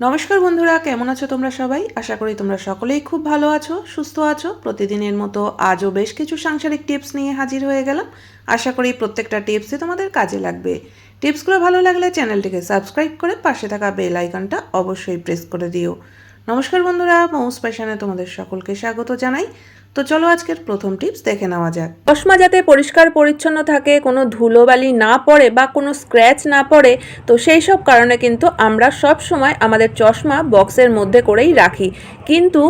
নমস্কার বন্ধুরা, কেমন আছো তোমরা সবাই? আশা করি তোমরা সকলেই খুব ভালো আছো, সুস্থ আছো। প্রতিদিনের মতো আজও বেশ কিছু সাংসারিক টিপস নিয়ে হাজির হয়ে গেলাম। আশা করি প্রত্যেকটা টিপসই তোমাদের কাজে লাগবে। টিপসগুলো ভালো লাগলে চ্যানেলটিকে সাবস্ক্রাইব করে পাশে থাকা বেল আইকনটা অবশ্যই প্রেস করে দিও। নমস্কার বন্ধুরা, মৌস প্যাশানে তোমাদের সকলকে স্বাগত জানাই। তো চলো আজকের প্রথম টিপস দেখে নেওয়া যাক। চশমা যাতে পরিষ্কার পরিচ্ছন্ন থাকে, কোনো ধুলোবালি না পড়ে বা কোনো স্ক্র্যাচ না পড়ে, তো সেই সব কারণে কিন্তু আমরা সব সময় আমাদের চশমা বক্সের মধ্যে করেই রাখি। কিন্তু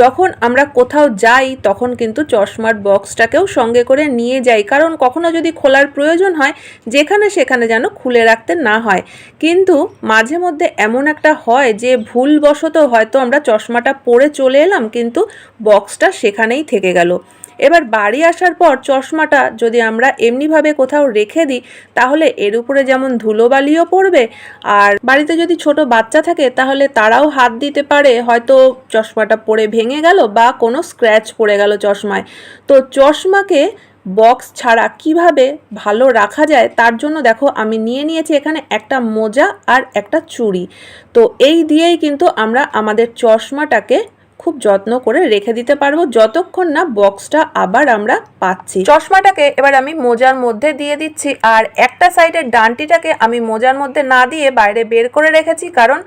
যখন আমরা কোথাও যাই, তখন কিন্তু চশমার বক্সটাকেও সঙ্গে করে নিয়ে যাই। কারণ কখনো যদি খোলার প্রয়োজন হয়, যেখানে সেখানে যেন খুলে রাখতে না হয়। কিন্তু মাঝে মধ্যে এমন একটা হয় যে ভুলবশত হয়তো আমরা চশমাটা পরে চলে এলাম, কিন্তু বক্সটা সেখানেই থেকে গেল। এবার বাড়ি আসার পর চশমাটা যদি আমরা এমনিভাবে কোথাও রেখে দিই, তাহলে এর উপরে যেমন ধুলোবালিও পড়বে, আর বাড়িতে যদি ছোট বাচ্চা থাকে, তাহলে তারাও হাত দিতে পারে, হয়তো চশমাটা পড়ে ভেঙে গেল বা কোনো স্ক্র্যাচ পড়ে গেল চশমায়। তো চশমাকে বক্স ছাড়া কীভাবে ভালো রাখা যায়, তার জন্য দেখো আমি নিয়ে নিয়েছি এখানে একটা মোজা আর একটা চুড়ি। তো এই দিয়েই কিন্তু আমরা আমাদের চশমাটাকে খুব যত্ন করে রেখে দিতে পারব। যতক্ষণ না বক্সটা আবার আমরা পাচ্ছি। চশমাটাকে এবার আমি মোজার মধ্যে দিয়ে দিচ্ছি। আর একটা সাইডের ডানটিটাকে আমি মোজার মধ্যে না দিয়ে বাইরে বের করে রেখেছি। কারণ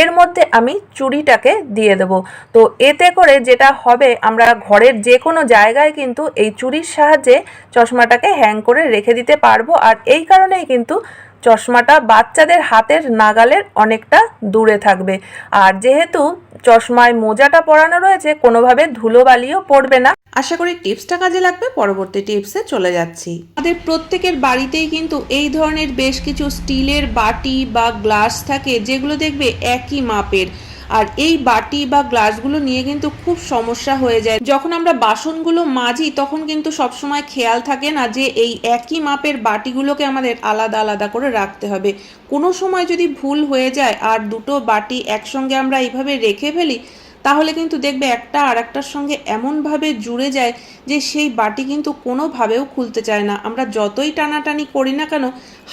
এর মধ্যে আমি চুড়িটাকে দিয়ে দেবো। তো এতে করে যেটা হবে, আমরা ঘরের যে কোনো জায়গায় কিন্তু এই চুড়ির সাহায্যে চশমাটাকে হ্যাং করে রেখে দিতে পারব। আর এই কারণেই কিন্তু চশমাটা বাচ্চাদের হাতের নাগালের অনেকটা দূরে থাকবে। আর যেহেতু চশমায় মোজাটা পরানো রয়েছে, কোনোভাবে ধুলোবালিও পড়বে না। আশা করি টিপসটা কাজে লাগবে। পরবর্তী টিপসে চলে যাচ্ছি। আমাদের প্রত্যেকের বাড়িতেই কিন্তু এই ধরনের বেশ কিছু স্টিলের বাটি বা গ্লাস থাকে, যেগুলো দেখবে একই মাপের। আর এই বাটি বা গ্লাসগুলো নিয়ে কিন্তু খুব সমস্যা হয়ে যায়। যখন আমরা বাসনগুলো মাজি, তখন কিন্তু সবসময় খেয়াল থাকে না যে এই একই মাপের বাটিগুলোকে আমাদের আলাদা আলাদা করে রাখতে হবে। কোনো সময় যদি ভুল হয়ে যায় আর দুটো বাটি একসঙ্গে আমরা এইভাবে রেখে ফেলি তাহলে কিন্তু দেখবে একটা আর একটার সঙ্গে এমনভাবে জুড়ে যায় যে সেই বাটি কিন্তু কোনোভাবেও খুলতে চায় না। আমরা যতই টানাটানি করি না কেন,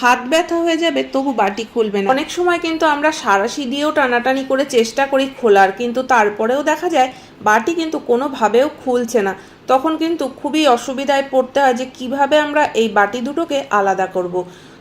হাত ব্যথা হয়ে যাবে, তবু বাটি খুলবে না। অনেক সময় কিন্তু আমরা সারাশি দিয়েও টানাটানি করে চেষ্টা করি খোলার, কিন্তু তারপরেও দেখা যায় বাটি কিন্তু কোনোভাবেও খুলছে না। তখন কিন্তু খুবই অসুবিধায় পড়তে হয় যে কীভাবে আমরা এই বাটি দুটোকে আলাদা করব।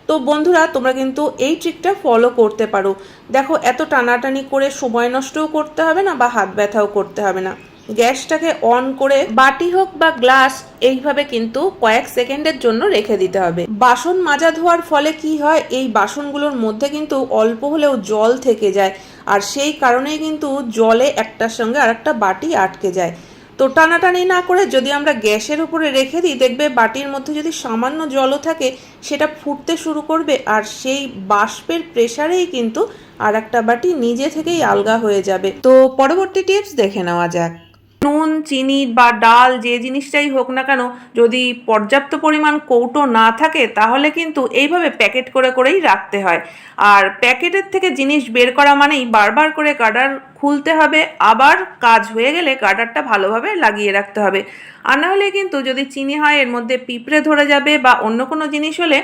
তো বন্ধুরা, তোমরা কিন্তু এই ট্রিকটা ফলো করতে পারো। দেখো, এত টানাটানি করে সময় নষ্টও করতে হবে না বা হাত ব্যথাও করতে হবে না। গ্যাসটাকে অন করে বাটি হোক বা গ্লাস, এইভাবে কিন্তু কয়েক সেকেন্ডের জন্য রেখে দিতে হবে। বাসন মাজা ধোয়ার ফলে কি হয়, এই বাসনগুলোর মধ্যে কিন্তু অল্প হলেও জল থেকে যায়। আর সেই কারণেই কিন্তু জলে একটার সঙ্গে আর একটা বাটি আটকে যায়। তো টানাটানি না করে যদি আমরা গ্যাসের উপরে রেখে দিই, দেখবে বাটির মধ্যে যদি সামান্য জলও থাকে, সেটা ফুটতে শুরু করবে আর সেই বাষ্পের প্রেশারেই কিন্তু আর একটা বাটি নিজে থেকেই আলগা হয়ে যাবে। তো পরবর্তী টিপস দেখে নেওয়া যাক। নুন, চিনি বা ডাল যে জিনিসটাই হোক না কেন, যদি পর্যাপ্ত পরিমাণ কৌটো না থাকে, তাহলে কিন্তু এইভাবে প্যাকেট করে করেই রাখতে হয়। আর প্যাকেটের থেকে জিনিস বের করা মানেই বারবার করে গার্ডার খুলতে হবে, আবার কাজ হয়ে গেলে গার্ডারটা ভালোভাবে লাগিয়ে রাখতে হবে। আর না হলে কিন্তু যদি চিনি হয়, এর মধ্যে পিঁপড়ে ধরে যাবে বা অন্য কোনো জিনিস হলে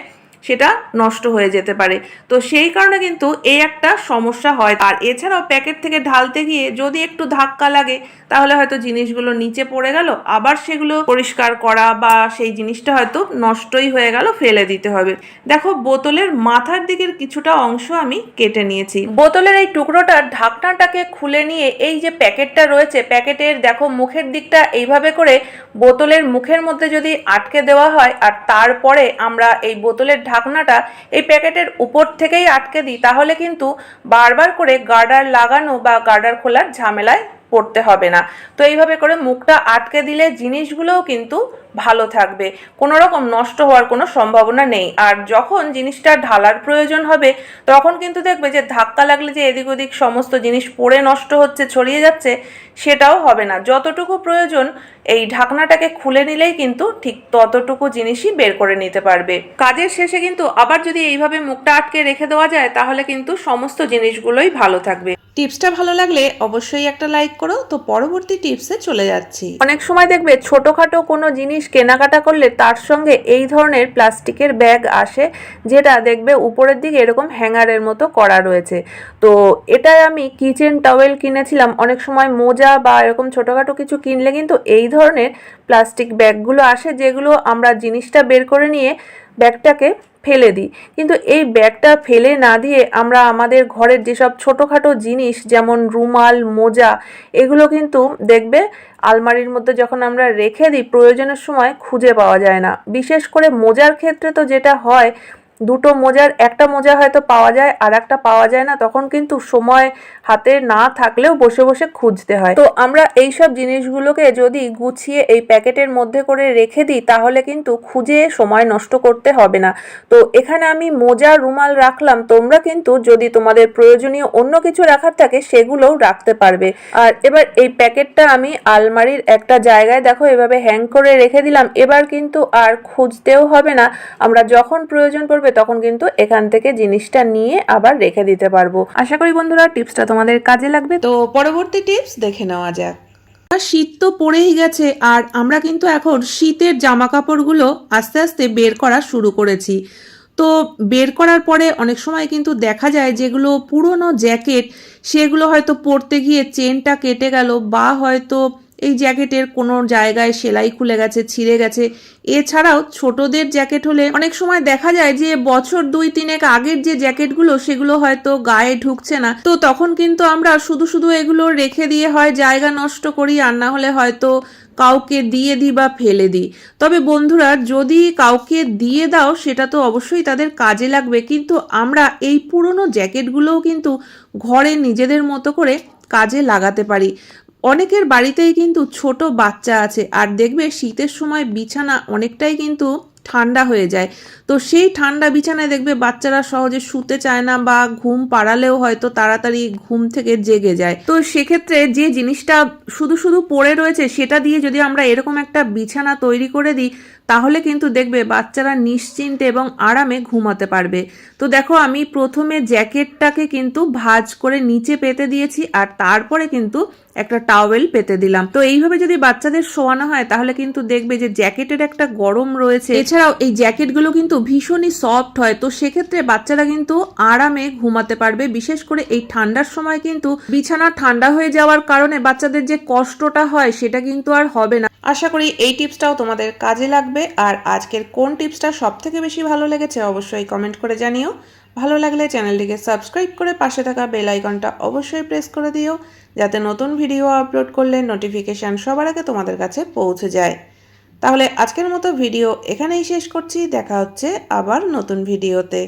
সেটা নষ্ট হয়ে যেতে পারে। তো সেই কারণে কিন্তু এই একটা সমস্যা হয়। আর এছাড়াও প্যাকেট থেকে ঢালতে গিয়ে যদি একটু ধাক্কা লাগে, তাহলে হয়তো জিনিসগুলো নিচে পড়ে গেল, আবার সেগুলো পরিষ্কার করা বা সেই জিনিসটা হয়তো নষ্টই হয়ে গেল, ফেলে দিতে হবে। দেখো, বোতলের মাথার দিকের কিছুটা অংশ আমি কেটে নিয়েছি। বোতলের এই টুকরোটার ঢাকনাটাকে খুলে নিয়ে এই যে প্যাকেটটা রয়েছে, প্যাকেটের দেখো মুখের দিকটা এইভাবে করে বোতলের মুখের মধ্যে যদি আটকে দেওয়া হয়, আর তারপরে আমরা এই বোতলের ঢাকনাটা এই প্যাকেটের উপর থেকেই আটকে দিই, তাহলে কিন্তু বারবার করে গার্ডার লাগানো বা গার্ডার খোলার ঝামেলায় পড়তে হবে না। তো এইভাবে করে মুখটা আটকে দিলে জিনিসগুলোও কিন্তু ভালো থাকবে। কোনো রকম নষ্ট হওয়ার কোনো সম্ভাবনা নেই। আর যখন জিনিসটা ঢালার প্রয়োজন হবে, তখন কিন্তু দেখবে যে ধাক্কা লাগলে যে এদিক ওদিক সমস্ত জিনিস পড়ে নষ্ট হচ্ছে, ছড়িয়ে যাচ্ছে, সেটাও হবে না। যতটুকু প্রয়োজন, এই ঢাকনাটাকে খুলে নিলেই কিন্তু ঠিক ততটুকু জিনিসই বের করে নিতে পারবে। কাজের শেষে কিন্তু আবার যদি এইভাবে মুখটা আটকে রেখে দেওয়া যায়, তাহলে কিন্তু সমস্ত জিনিসগুলোই ভালো থাকবে। টিপসটা ভালো লাগলে অবশ্যই একটা লাইক করো, তো পরবর্তী টিপসে চলে যাচ্ছি। অনেক সময় দেখবে ছোটোখাটো কোনো জিনিস কেনাকাটা করলে তার সঙ্গে এই ধরনের প্লাস্টিকের ব্যাগ আসে, যেটা দেখবে উপরের দিকে এরকম হ্যাঙ্গারের মতো করা রয়েছে। তো এটাই আমি কিচেন টাওয়েল কিনেছিলাম। অনেক সময় মোজা বা এরকম ছোটোখাটো কিছু কিনলে কিন্তু এই ধরনের প্লাস্টিক ব্যাগগুলো আসে, যেগুলো আমরা জিনিসটা বের করে নিয়ে ব্যাগটাকে ফেলে দিই। কিন্তু এই ব্যাগটা ফেলে না দিয়ে আমরা আমাদের ঘরের যেসব ছোটোখাটো জিনিস, যেমন রুমাল, মোজা, এগুলো কিন্তু দেখবে আলমারির মধ্যে যখন আমরা রেখে দিই, প্রয়োজনের সময় খুঁজে পাওয়া যায় না। বিশেষ করে মোজার ক্ষেত্রে তো যেটা হয় দুটো মোজার, একটা মোজা হয়তো পাওয়া যায় আর একটা পাওয়া যায় না। তখন কিন্তু সময় হাতে না থাকলেও বসে বসে খুঁজতে হয়। তো আমরা এই সব জিনিসগুলোকে যদি গুছিয়ে এই প্যাকেটের মধ্যে করে রেখে দিই, তাহলে কিন্তু খুঁজে সময় নষ্ট করতে হবে না। তো এখানে আমি মোজা রুমাল রাখলাম, তোমরা কিন্তু যদি তোমাদের প্রয়োজনীয় অন্য কিছু রাখার থাকে, সেগুলোও রাখতে পারবে। আর এবার এই প্যাকেটটা আমি আলমারির একটা জায়গায় দেখো, এভাবে হ্যাং করে রেখে দিলাম। এবার কিন্তু আর খুঁজতেও হবে না। আমরা যখন প্রয়োজন পড়বে তখন কিন্তু এখান থেকে জিনিসটা নিয়ে আবার রেখে দিতে পারব। আশা করি বন্ধুরা, টিপসটা তোমাদের কাজে লাগবে। তো পরবর্তী টিপস দেখে নেওয়া যাক। শীত তো পড়েই গেছে, আর আমরা কিন্তু এখন শীতের জামা কাপড়গুলো আস্তে আস্তে বের করা শুরু করেছি। তো বের করার পরে অনেক সময় কিন্তু দেখা যায় যেগুলো পুরনো জ্যাকেট, সেগুলো হয়তো পরতে গিয়ে চেনটা কেটে গেল বা হয়তো এই জ্যাকেটের কোনো জায়গায় সেলাই খুলে গেছে, ছিঁড়ে গেছে। এছাড়াও ছোটদের জ্যাকেট হলে অনেক সময় দেখা যায় যে বছর দুই তিনেক আগের যে জ্যাকেটগুলো, সেগুলো হয়তো গায়ে ঢুকছে না। তো তখন কিন্তু আমরা শুধু শুধু এগুলো রেখে দিয়ে হয় জায়গা নষ্ট করি, আর না হলে হয়তো কাউকে দিয়ে দিই বা ফেলে দিই। তবে বন্ধুরা, যদি কাউকে দিয়ে দাও, সেটা তো অবশ্যই তাদের কাজে লাগবে। কিন্তু আমরা এই পুরনো জ্যাকেটগুলোও কিন্তু ঘরে নিজেদের মতো করে কাজে লাগাতে পারি। অনেকের বাড়িতেই কিন্তু ছোট বাচ্চা আছে আর দেখবে শীতের সময় বিছানা অনেকটাই কিন্তু ঠান্ডা হয়ে যায়। তো সেই ঠান্ডা বিছানায় দেখবে বাচ্চারা সহজে শুতে চায় না বা ঘুম পাড়ালেও হয়তো তাড়াতাড়ি ঘুম থেকে জেগে যায়। তো সেক্ষেত্রে যে জিনিসটা শুধু শুধু পড়ে রয়েছে সেটা দিয়ে যদি আমরা এরকম একটা বিছানা তৈরি করে দিই তাহলে কিন্তু দেখবে বাচ্চারা নিশ্চিন্তে এবং আরামে ঘুমাতে পারবে। তো দেখো আমি প্রথমে জ্যাকেটটাকে কিন্তু ভাজ করে নিচে পেতে দিয়েছি আর তারপরে কিন্তু একটা টাওয়েল পেতে দিলাম। তো এইভাবে যদি বাচ্চাদের শোয়ানো হয় তাহলে কিন্তু দেখবে যে জ্যাকেটের একটা গরম রয়েছে। এছাড়াও এই জ্যাকেটগুলো কিন্তু ভীষণই সফট হয়, তো সেক্ষেত্রে বাচ্চারা কিন্তু আরামে ঘুমাতে পারবে। বিশেষ করে এই ঠান্ডার সময় কিন্তু বিছানা ঠান্ডা হয়ে যাওয়ার কারণে বাচ্চাদের যে কষ্টটা হয় সেটা কিন্তু আর হবে না। আশা করি এই টিপসটাও তোমাদের কাজে লাগবে, আর আজকের কোন টিপসটা সব থেকে বেশি ভালো লেগেছে অবশ্যই কমেন্ট করে জানিও। ভালো লাগলে চ্যানেলটিকে সাবস্ক্রাইব করে পাশে থাকা বেল আইকনটা অবশ্যই প্রেস করে দিও, যাতে নতুন ভিডিও আপলোড করলে নোটিফিকেশান সবার আগে তোমাদের কাছে পৌঁছে যায়। তাহলে আজকের মতো ভিডিও এখানেই শেষ করছি, দেখা হচ্ছে আবার নতুন ভিডিওতে।